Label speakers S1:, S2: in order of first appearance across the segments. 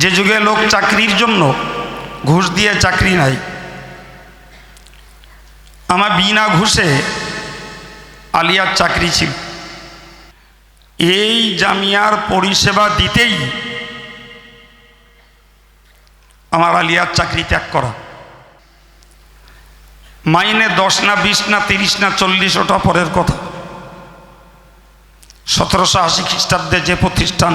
S1: যে যুগে লোক চাকরির জন্য ঘুষ দিয়ে চাকরি নাই, আমার বিনা ঘুষে আলিয়ার চাকরি ছিল। এই জামিয়ার পরিষেবা দিতেই আমার আলিয়ার চাকরি ত্যাগ করা। মাইনে দশ না বিশ না তিরিশ না চল্লিশ ওটা পরের কথা। সতেরোশো আশি খ্রিস্টাব্দে যে প্রতিষ্ঠান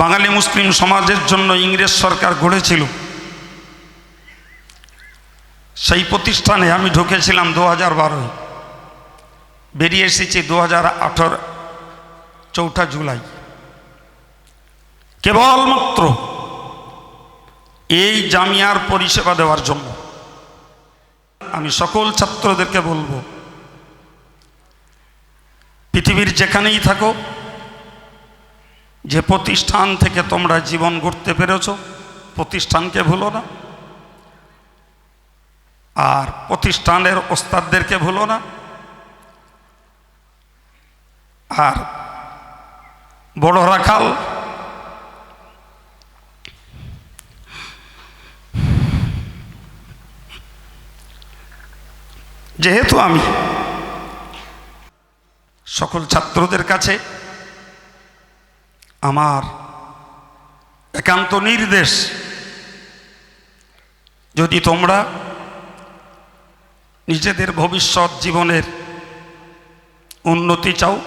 S1: বাঙালি মুসলিম সমাজের জন্য ইংরেজ সরকার গড়েছিল। সেই প্রতিষ্ঠানে আমি ঢুকেছিলাম দু হাজার বারোয় বেরিয়ে এসেছি দু হাজার আঠের চৌঠা জুলাই। কেবলমাত্র এই জামিয়ার পরিষেবা দেওয়ার জন্য। আমি সকল ছাত্রদেরকে বলব, পৃথিবীর যেখানেই থাকো যে প্রতিষ্ঠান থেকে তোমরা জীবন গড়তে পেরেছ, প্রতিষ্ঠানকে ভুলো না। আর প্রতিষ্ঠানের ওস্তাদদেরকে ভুলো না। আর বড় রাখাল, যেহেতু আমি সকল ছাত্রদের কাছে আমার একান্ত নির্দেশ। যদি তোমরা নিজেদের ভবিষ্যৎ জীবনের উন্নতি চাও,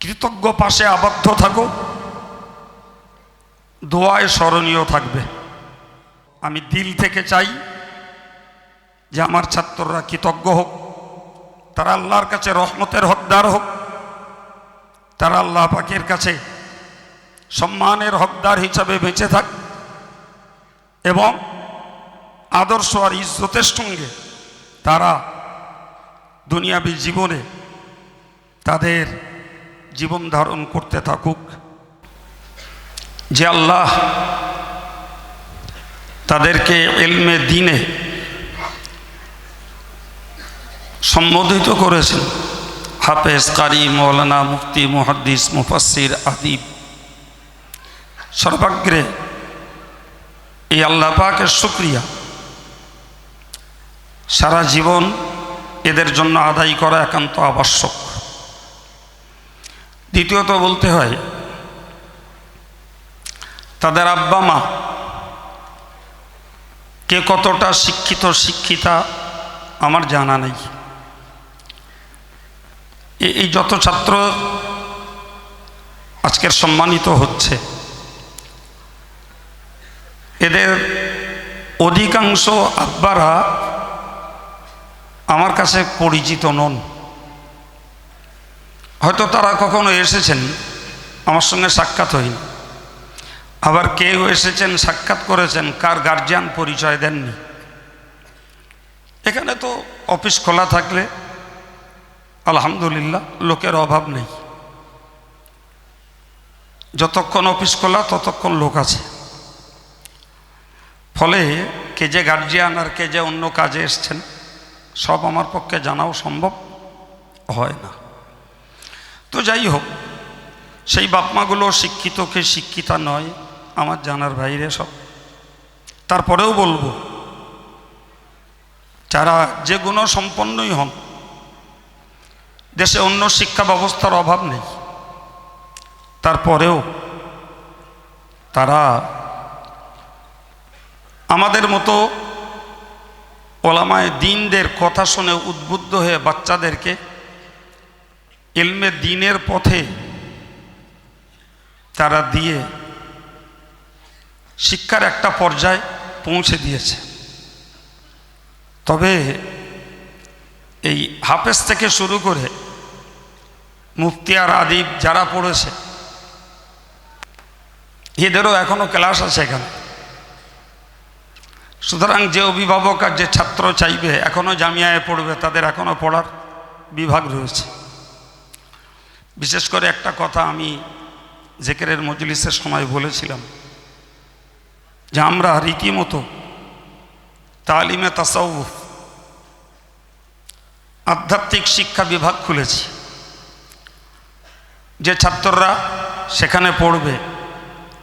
S1: কৃতজ্ঞ পাশে আবদ্ধ থাকো, দোয়ায় স্মরণীয় থাকবে। আমি দিল থেকে চাই যে আমার ছাত্ররা কৃতজ্ঞ হোক, তারা আল্লাহর কাছে রহমতের হকদার হোক তারা আল্লাহ পাকের কাছে সম্মানের হকদার হিসাবে বেঁচে থাক এবং আদর্শ আর ইজ্জতের সঙ্গে তারা দুনিয়াবী জীবনে তাদের জীবন ধারণ করতে থাকুক। যে আল্লাহ তাদেরকে এলমে দিনে সম্বোধিত করেছেন। হাফেজ কারি মৌলানা মুফতি মুহাদ্দিস মুফাসির আদিব। সর্বাগ্রে এই আল্লাহ পাকের শুক্রিয়া। সারা জীবন এদের জন্য আদায় করা একান্ত আবশ্যক। দ্বিতীয়ত বলতে হয়, তাদের আব্বা মা কে কতটা শিক্ষিত, শিক্ষিতা আমার জানা নেই। এই যত ছাত্র আজকের সম্মানিত হচ্ছে, এদের অধিকাংশ আব্বারা আমার কাছে পরিচিত নন। হয়তো তারা কখনো এসেছেন, আমার সঙ্গে সাক্ষাৎ হয়নি। আবার কেউ এসেছেন, সাক্ষাৎ করেছেন, কার গার্জিয়ান পরিচয় দেননি। এখানে তো অফিস খোলা থাকলে আলহামদুলিল্লাহ, লোকের অভাব নেই। যতক্ষণ অফিস খোলা, ততক্ষণ লোক আছে। ফলে কে যে গার্জিয়ান আর কে যে অন্য কাজে এসছেন, সব আমার পক্ষে জানাও সম্ভব হয় না। তো যাই হোক, সেই বাপমাগুলো শিক্ষিতকে শিক্ষিতা নয়, আমার জানার বাইরে সব। তারপরেও বলব, যারা যে গুণ সম্পন্নই হন দেশে অন্য শিক্ষা ব্যবস্থার অভাব নেই। তারপরেও তারা আমাদের মতো ওলামায় দিনদের কথা শুনে উদ্বুদ্ধ হয়ে বাচ্চাদেরকে এলমে দিনের পথে তারা দিয়ে শিক্ষার একটা পর্যায়ে পৌঁছে দিয়েছে। তবে এই হাফেজ থেকে শুরু করে মুফতিয়ার আদিব যারা পড়েছে। এদেরও এখনও ক্লাস আছে এখানে। সুতরাং যে অভিভাবক আর যে ছাত্র চাইবে এখনও জামিয়ায় পড়বে, তাদের এখনও পড়ার বিভাগ রয়েছে। বিশেষ করে একটা কথা আমি জেকেরের মজলিসের সময় বলেছিলাম যে আমরা রীতিমতো তালিমে তাসাউফ, আধ্যাত্মিক শিক্ষা বিভাগ খুলেছি। যে ছাত্ররা সেখানে পড়বে,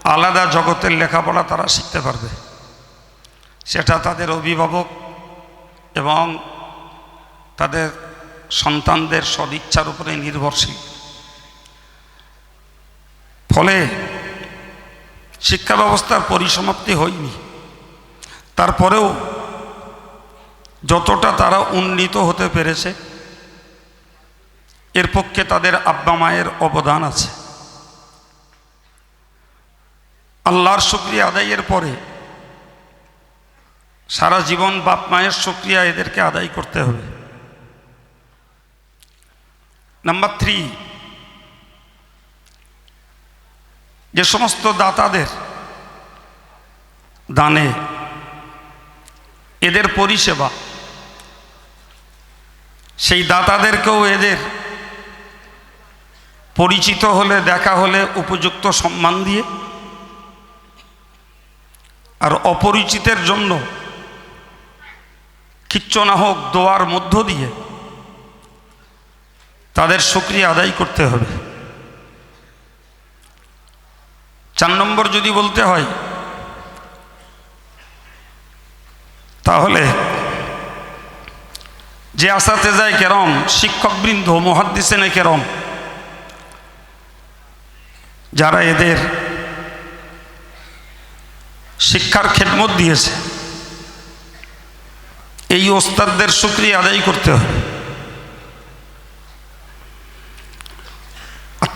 S1: আলাদা জগতের লেখাপড়া তারা শিখতে পারবে। সেটা তাদের অভিভাবক এবং তাদের সন্তানদের সদিচ্ছার উপরে নির্ভরশীল। ফলে শিক্ষা ব্যবস্থার পরিসমাপ্তি হয়নি। তারপরেও যতটা তারা উন্নীত হতে পেরেছে এর পক্ষে তাদের আব্বা মায়ের অবদান আছে। আল্লাহর শুক্রিয়া আদায়ের পরে সারা জীবন বাপ মায়ের শুক্রিয়া এদেরকে আদায় করতে হবে। নাম্বার থ্রি, যে সমস্ত দাতাদের দানে এদের পরিষেবা, সেই দাতাদেরকেও এদের পরিচিত হলে, দেখা হলে, উপযুক্ত সম্মান দিয়ে। আর অপরিচিতের জন্য কিচ্ছু না হোক, দোয়ার মধ্য দিয়ে তাদের সুক্রিয়া আদায় করতে হবে। চার নম্বর যদি বলতে হয়, তাহলে যে আসাতে যায় কেরম, শিক্ষকবৃন্দ মহাদ্দিসেনে কেরম যারা এদের শিক্ষার খেদমত দিয়েছে, এই ওস্তাদদের সুক্রিয়া আদায় করতে হবে।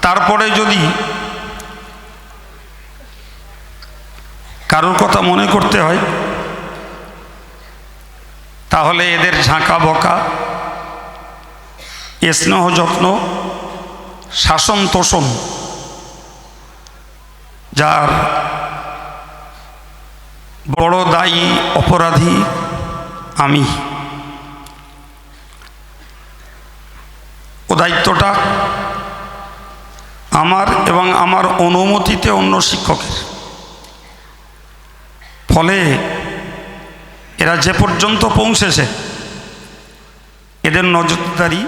S1: তারপরে যদি কারোর কথা মনে করতে হয়, তাহলে এদের ঝাঁকা বকা স্নেহ যত্ন শাসন তোষণ যার বড় দায়ী অপরাধী আমি। ও দায়িত্বটা আমার এবং আমার অনুমতিতে অন্য শিক্ষকের। ফলে এরা যে পর্যন্ত পৌঁছেছে, এদের নজরদারি,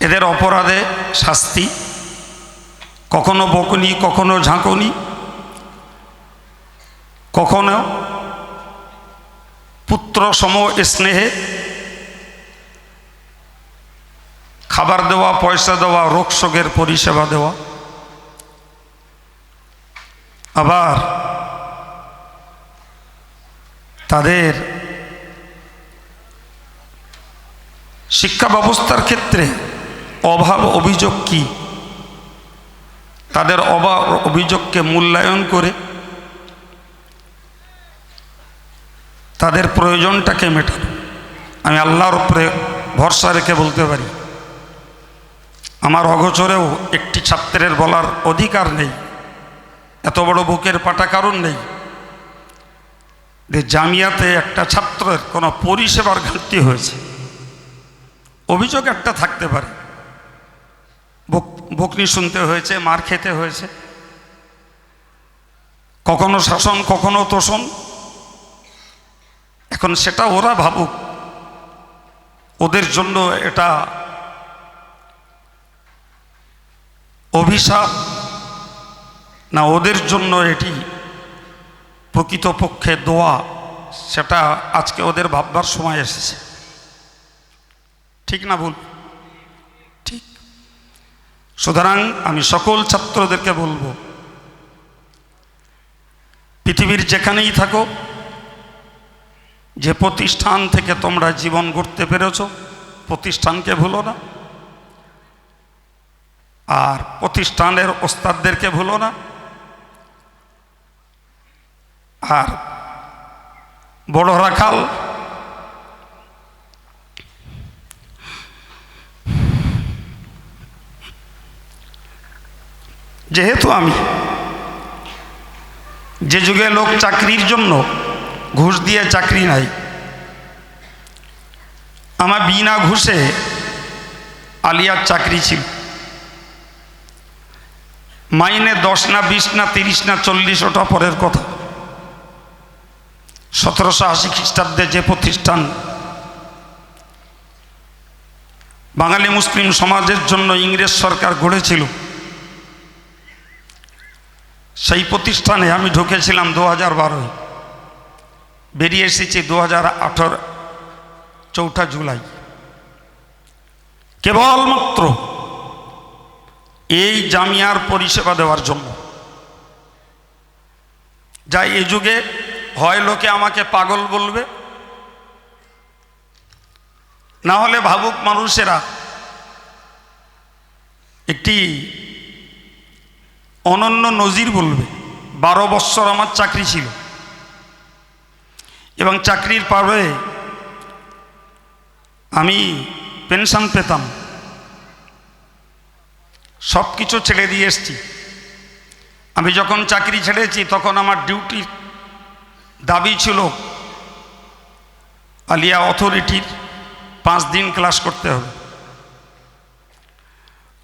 S1: এদের অপরাধে শাস্তি কখনো বকুনি, কখনো ঝাঁকুনি, কখনো পুত্র সম স্নেহে খাবার দেওয়া, পয়সা দেওয়া, রোগ শোকের পরিষেবা দেওয়া। আবার তাদের শিক্ষা ব্যবস্থার ক্ষেত্রে অভাব, অভিযোগ কি? তাদের অভাব অভিযোগকে মূল্যায়ন করে তাদের প্রয়োজনটাকে মেটানো। আমি আল্লাহর উপরে ভরসা রেখে বলতে পারি, আমার অগোচরেও একটি ছাত্রের বলার অধিকার নেই, এত বড় বুকের পাটা কারণ নেই যে জামিয়াতে একটা ছাত্রের কোনো পরিষেবার ঘাটতি হয়েছে। অভিযোগ একটা থাকতে পারে বকনি শুনতে হয়েছে, মার খেতে হয়েছে। কখনো শাসন, কখনো তোষণ। এখন সেটা ওরা ভাবুক। ওদের জন্য এটা অভিশাপ। না, ওদের জন্য এটি প্রকৃতপক্ষে দোয়া। সেটা আজকে ওদের ভাববার সময় এসেছে। ঠিক না ভুল? সুতরাং আমি সকল ছাত্রদেরকে বলব, পৃথিবীর যেখানেই থাকো, যে প্রতিষ্ঠান থেকে তোমরা জীবন গড়তে পেরেছ, প্রতিষ্ঠানকে ভুলো না। আর প্রতিষ্ঠানের ওস্তাদদেরকে ভুলো না। আর বড় রাখাল যেহেতু আমি যে যুগে লোক চাকরির জন্য ঘুষ দিয়ে চাকরি নাই, আমার বিনা ঘুষে আলিয়ার চাকরি ছিল। মাইনে দশ না বিশ না তিরিশ না চল্লিশ ওটা পরের কথা। সতেরোশো আশি খ্রিস্টাব্দে যে প্রতিষ্ঠান বাঙালি মুসলিম সমাজের জন্য ইংরেজ সরকার গড়েছিল সেই প্রতিষ্ঠানে আমি ঢুকেছিলাম দু হাজার বারোয় বেরিয়ে এসেছি দু হাজার আঠেরো চৌঠা জুলাই। কেবলমাত্র এই জামিয়ার পরিষেবা দেওয়ার জন্য। যা এই যুগে হয় লোকে আমাকে পাগল বলবে। না হলে ভাবুক মানুষেরা একটি অনন্য নজির বলবে। বারো বৎসর আমার চাকরি ছিল। এবং চাকরির পাবে আমি পেনশন পেতাম। সব কিছু ছেড়ে দিয়ে এসছি। আমি যখন চাকরি ছেড়েছি, তখন আমার ডিউটির দাবি ছিল আলিয়া অথরিটির পাঁচ দিন ক্লাস করতে হবে।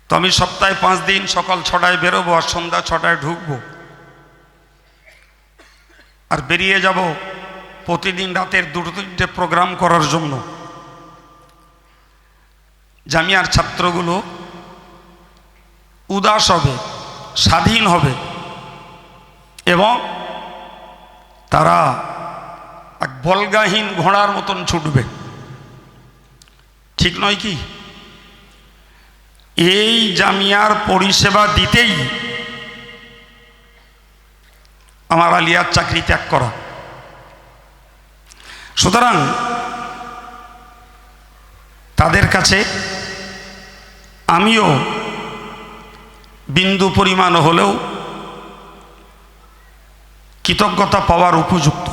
S1: তো আমি সপ্তাহে পাঁচ দিন সকাল ছটায় বেরোবো আর সন্ধ্যা ছটায় ঢুকবো। আর বেরিয়ে যাব প্রতিদিন রাতের দুটো তিনটে প্রোগ্রাম করার জন্য। জামিয়ার ছাত্রগুলো উদাস হবে, স্বাধীন হবে এবং তারা এক বলগাহীন ঘোড়ার মতন ছুটবে। ঠিক নয় কি? এই জামিয়ার পরিষেবা দিতেই আমার আলিয়ার চাকরি ত্যাগ করা। সুতরাং তাদের কাছে আমিও বিন্দু পরিমাণ হলেও কৃতজ্ঞতা পাওয়ার উপযুক্ত।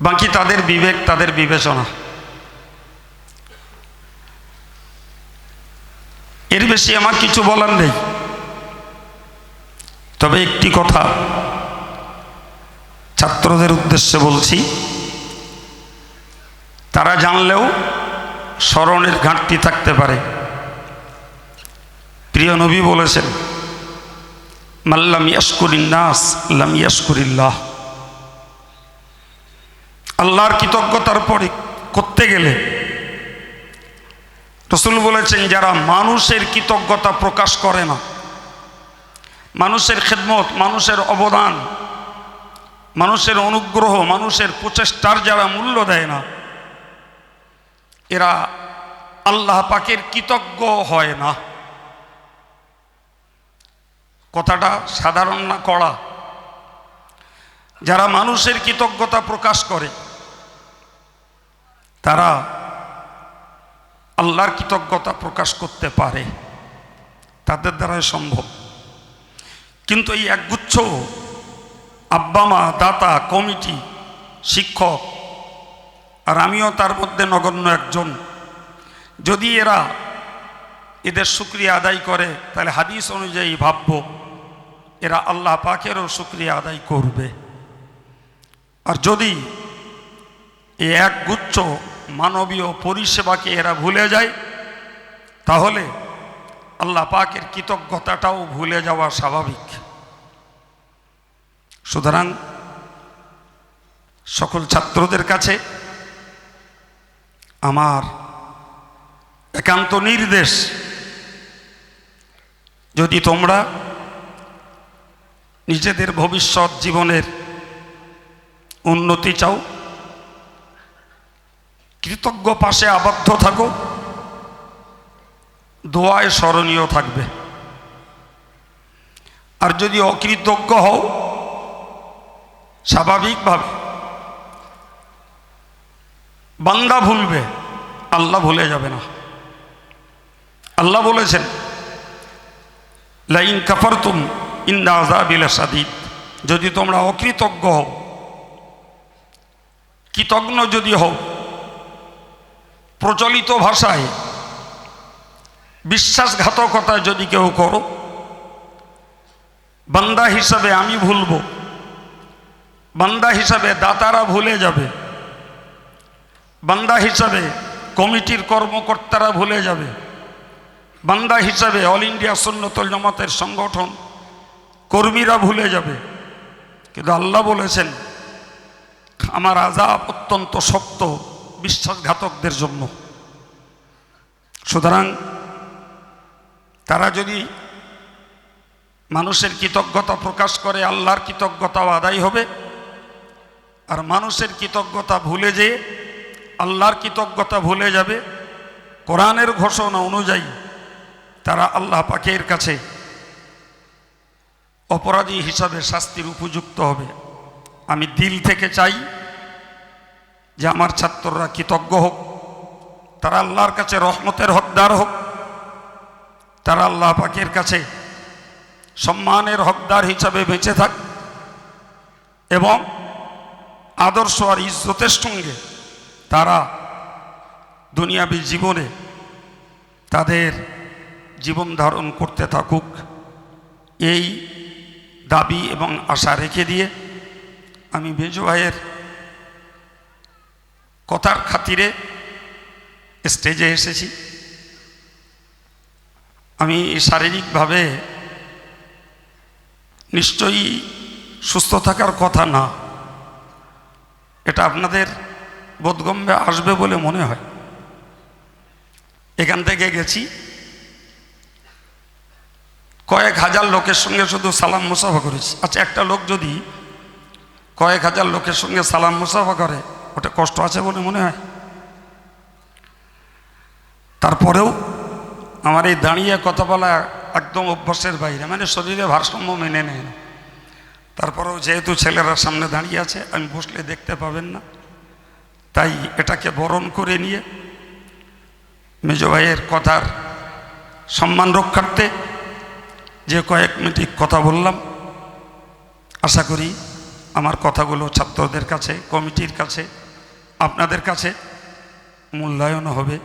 S1: বাকি তাদের বিবেক, তাদের বিবেচনা। এর বেশি আমার কিছু বলার নেই। তবে একটি কথা ছাত্রদের উদ্দেশ্যে বলছি, তারা জানলেও স্মরণের ঘাটতি থাকতে পারে। প্রিয় নবী বলেছেন মাল্লাম ইয়াসকুরিন্নাস আল্লাম ইয়াসকুরিল্লাহ আল্লাহর কৃতজ্ঞতার পরে করতে গেলে রসুল বলেছেন, যারা মানুষের কৃতজ্ঞতা প্রকাশ করে না, মানুষের খেদমত, মানুষের অবদান, মানুষের অনুগ্রহ, মানুষের প্রচেষ্টার যারা মূল্য দেয় না, এরা আল্লাহ পাকের কৃতজ্ঞ হয় না। কথাটা সাধারণ না কড়া? যারা মানুষের কৃতজ্ঞতা প্রকাশ করে, তারা আল্লাহর কৃতজ্ঞতা প্রকাশ করতে পারে, তাদের দ্বারাই সম্ভব। কিন্তু এই একগুচ্ছ আব্বা মা দাতা, কমিটি, শিক্ষক, আর আমিও তার মধ্যে নগণ্য একজন। যদি এরা এদের শুক্রিয়া আদায় করে, তাহলে হাদিস অনুযায়ী ভাবব, এরা আল্লাহ পাকেরও শুক্রিয়া আদায় করবে। আর যদি এই এক গুচ্ছ মানবীয় পরিষেবাকে এরা ভুলে যায়, তাহলে আল্লাহ পাকের কৃতজ্ঞতাটাও ভুলে যাওয়া স্বাভাবিক। সুতরাং সকল ছাত্রদের কাছে আমার একান্ত নির্দেশ, যদি তোমরা নিজেদের ভবিষ্যৎ জীবনের উন্নতি চাও কৃতজ্ঞ পাশে আবদ্ধ থাকো। দোয়ায় স্মরণীয় থাকবে। আর যদি অকৃতজ্ঞ হও, স্বাভাবিকভাবে বান্দা ভুলবে, আল্লাহ ভুলে যাবে না। আল্লাহ বলেছেন, লাইন কাফারতুম ইন্দা আজাবিল সাদিদ যদি তোমরা অকৃতজ্ঞ হও, কৃতজ্ঞ যদি হও প্রচলিত ভাষায় বিশ্বাসঘাতকতা যদি কেউ করো, বান্দা হিসাবে আমি ভুলব, বান্দা হিসাবে দাতারা ভুলে যাবে, বান্দা হিসাবে কমিটির কর্মকর্তারা ভুলে যাবে, বান্দা হিসাবে অল ইন্ডিয়া সন্ন্যতল জমাতের সংগঠন কর্মীরা ভুলে যাবে। কিন্তু আল্লাহ বলেছেন, আমার আজাব অত্যন্ত শক্ত। বিশ্বাসঘাতকদের জন্য। সুতরাং তারা যদি মানুষের কৃতজ্ঞতা প্রকাশ করে, আল্লাহর কৃতজ্ঞতাও আদায় হবে, আর মানুষের কৃতজ্ঞতা ভুলে যেয়ে আল্লাহর কৃতজ্ঞতা ভুলে যাবে, কোরআনের ঘোষণা অনুযায়ী তারা আল্লাহ পাকের কাছে অপরাধী হিসাবে শাস্তির উপযুক্ত হবে। আমি দিল থেকে চাই যে আমার ছাত্ররা কৃতজ্ঞ হোক, তারা আল্লাহর কাছে রহমতের হকদার হোক, তারা আল্লাহ পাকের কাছে সম্মানের হকদার হিসাবে বেঁচে থাক এবং আদর্শ আর ইজ্জতের সঙ্গে তারা দুনিয়াবী জীবনে তাদের জীবন ধারণ করতে থাকুক, এই দাবি এবং আশা রেখে দিয়ে আমি বেজু ভাইয়ের কথার খাতিরে স্টেজে এসেছি। আমি শারীরিকভাবে নিশ্চয়ই সুস্থ থাকার কথা না, এটা আপনাদের বোধগম্যে আসবে বলে মনে হয়। এখান থেকে গেছি। কয়েক হাজার লোকের সঙ্গে শুধু সালাম মুসাফা করেছি। আচ্ছা একটা লোক যদি কয়েক হাজার লোকের সঙ্গে সালাম মুসাফা করে ওটা কষ্ট আছে বলে মনে হয়। তারপরেও আমার এই দাঁড়িয়ে কথা বলা একদম অভ্যাসের বাইরে মানে শরীরে ভারসাম্য মেনে নেয় না। তারপরেও যেহেতু ছেলেরা সামনে দাঁড়িয়ে আছে, আমি বসলে দেখতে পাবেন না। তাই এটাকে বরণ করে নিয়ে মেজ ভাইয়ের কথার সম্মান রক্ষার্থে যে কয়েক মিনিট কথা বললাম, আশা করি আমার কথাগুলো ছাত্রদের কাছে, কমিটির কাছে আপনাদের কাছে মূল্যায়ন হবে।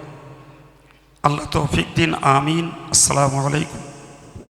S1: আল্লাহ তৌফিক দিন আমিন। আসসালামু আলাইকুম।